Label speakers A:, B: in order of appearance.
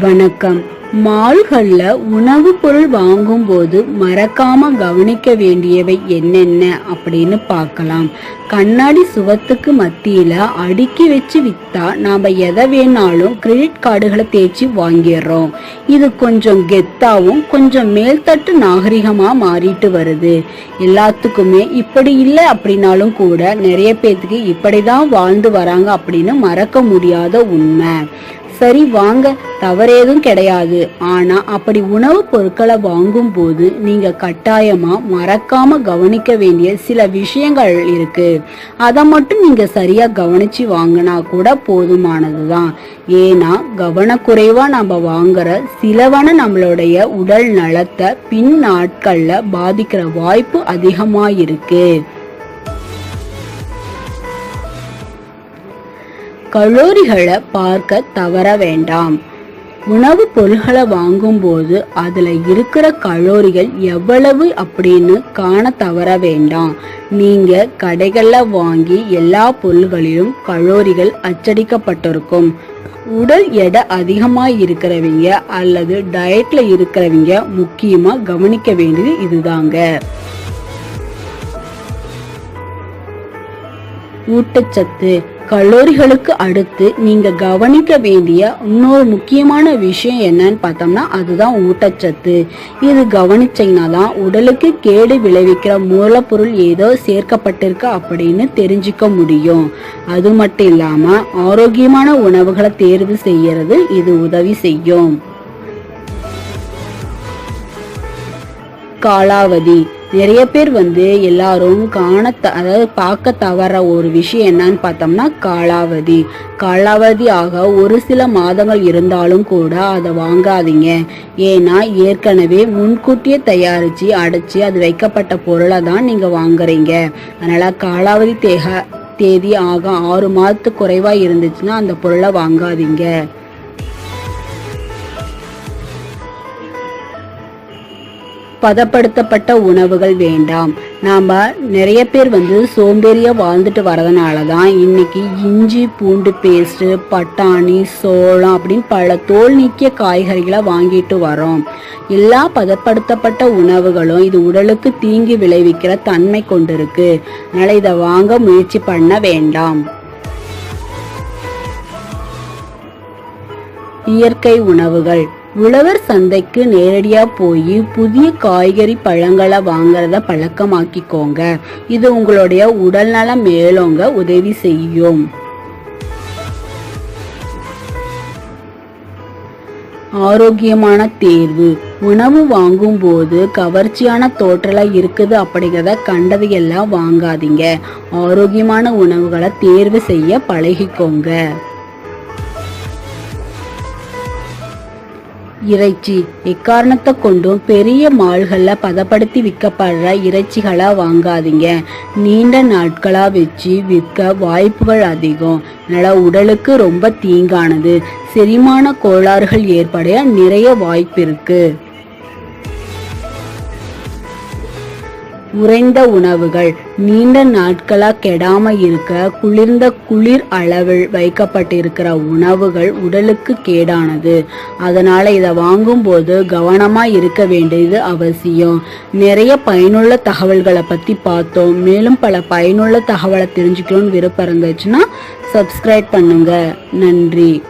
A: வணக்கம். மால்களில் உணவுப் பொருள் வாங்கும்போது மறக்காம கவனிக்க வேண்டியவை என்னென்ன அப்படின்னு பார்க்கலாம். கண்ணாடி சுவத்துக்கு மத்தியில அடுக்கி வச்சு வித்தா நாம எதை வேணாலும் கிரெடிட் கார்டுகளை தேய்ச்சி வாங்கிடுறோம். இது கொஞ்சம் கெத்தாவும் கொஞ்சம் மேல்தட்டு நாகரிகமா மாறிட்டு வருது. எல்லாத்துக்குமே இப்படி இல்லை அப்படின்னாலும் கூட நிறைய பேத்துக்கு இப்படிதான் வாழ்ந்து வராங்க அப்படின்னு மறக்க முடியாத உண்மை. சரி வாங்க. தவறேதும் கிடையாது. ஆனா அப்படி உணவுப் பொருட்களை வாங்கும் போது நீங்க கட்டாயமா மறக்காம கவனிக்க வேண்டிய சில விஷயங்கள் இருக்கு. அதை மட்டும் நீங்க சரியா கவனிச்சு வாங்கினா கூட போதுமானதுதான். ஏன்னா கவனக்குறைவா நம்ம வாங்குற சிலவன நம்மளுடைய உடல் நலத்தை பின் நாட்கள்ல பாதிக்கிற வாய்ப்பு அதிகமா இருக்கு கலோரிகளை பார்க்க தவற வேண்டாம். உணவுப் பொருள்களை வாங்கும்போது அதில் இருக்கிற கலோரிகள் எவ்வளவு அப்படின்னு காண தவற வேண்டாம். நீங்கள் கடைகளில் வாங்கி எல்லா பொருள்களிலும் கலோரிகள் அச்சடிக்கப்பட்டிருக்கும். உடல் எடை அதிகமாக இருக்கிறவங்க அல்லது டயட்டில் இருக்கிறவங்க முக்கியமாக கவனிக்க வேண்டியது இதுதாங்க. ஊட்டச்சத்து கல்லூரிகளுக்கு அடுத்து நீங்க கவனிக்க வேண்டிய இன்னொரு முக்கியமான விஷயம் என்னன்னு பார்த்தோம்னா அதுதான் ஊட்டச்சத்து. இது கவனிச்சீங்கன்னா தான் உடலுக்கு கேடு விளைவிக்கிற மூலப்பொருள் ஏதோ சேர்க்கப்பட்டிருக்கு அப்படின்னு தெரிஞ்சுக்க முடியும். அது மட்டும் இல்லாம ஆரோக்கியமான உணவுகளை தேர்வு செய்யறது இது உதவி செய்யும். காலாவதி நிறைய பேர் வந்து எல்லாரும் காண அதாவது பார்க்க தவற ஒரு விஷயம் என்னன்னு பார்த்தோம்னா காலாவதி. காலாவதி ஆக ஒரு சில மாதங்கள் இருந்தாலும் கூட அதை வாங்காதீங்க. ஏன்னா ஏற்கனவே முன்கூட்டியே தயாரித்து அடைச்சி அது வைக்கப்பட்ட பொருளை தான் நீங்கள் வாங்குறீங்க. அதனால் காலாவதி தேக தேதி ஆக ஆறு மாதத்துக்கு குறைவாக இருந்துச்சுன்னா அந்த பொருளை வாங்காதீங்க. பதப்படுத்தப்பட்ட உணவுகள் வேண்டாம். நாம் நிறைய பேர் வந்து சோம்பேறியாக வாழ்ந்துட்டு வரதுனால தான் இன்னைக்கு இஞ்சி பூண்டு பேஸ்ட்டு பட்டாணி சோளம் அப்படின்னு பல தோல் நீக்கிய காய்கறிகளை வாங்கிட்டு வரோம் எல்லா பதப்படுத்தப்பட்ட உணவுகளும் இது உடலுக்கு தீங்கு விளைவிக்கிற தன்மை கொண்டிருக்கு. அதனால் இதை வாங்க முயற்சி பண்ண வேண்டாம். இயற்கை உணவுகள். உழவர் சந்தைக்கு நேரடியா போய் புதிய காய்கறி பழங்களை வாங்குறத பழக்கமாக்கிக்கோங்க. இது உங்களுடைய உடல்நலம் மேலோங்க உதவி செய்யும். ஆரோக்கியமான தேர்வு. உணவு வாங்கும்போது கவர்ச்சியான தோற்றலாக இருக்குது அப்படிங்கிறத கண்டது எல்லாம் வாங்காதீங்க. ஆரோக்கியமான உணவுகளை தேர்வு செய்ய பழகிக்கோங்க. இறைச்சி. எக்காரணத்தை கொண்டும் பெரிய மால்களில் பதப்படுத்தி விற்கப்படுற இறைச்சிகளாக வாங்காதீங்க. நீண்ட நாட்களாக வச்சு விற்க வாய்ப்புகள் அதிகம். அதனால் உடலுக்கு ரொம்ப தீங்கானது. செரிமான கோளாறுகள் ஏற்பட நிறைய வாய்ப்பு இருக்குது உறைந்த உணவுகள் நீண்ட நாட்களாக கெடாம இருக்க குளிர்ந்த குளிர் அளவில் வைக்கப்பட்டிருக்கிற உணவுகள் உடலுக்கு கேடானது. அதனால இதை வாங்கும்போது கவனமா இருக்க வேண்டியது அவசியம். நிறைய பயனுள்ள தகவல்களை பத்தி பார்த்தோம். மேலும் பல பயனுள்ள தகவலை தெரிஞ்சுக்கணும்னு விருப்பம் இருந்துச்சுன்னா சப்ஸ்கிரைப் பண்ணுங்க. நன்றி.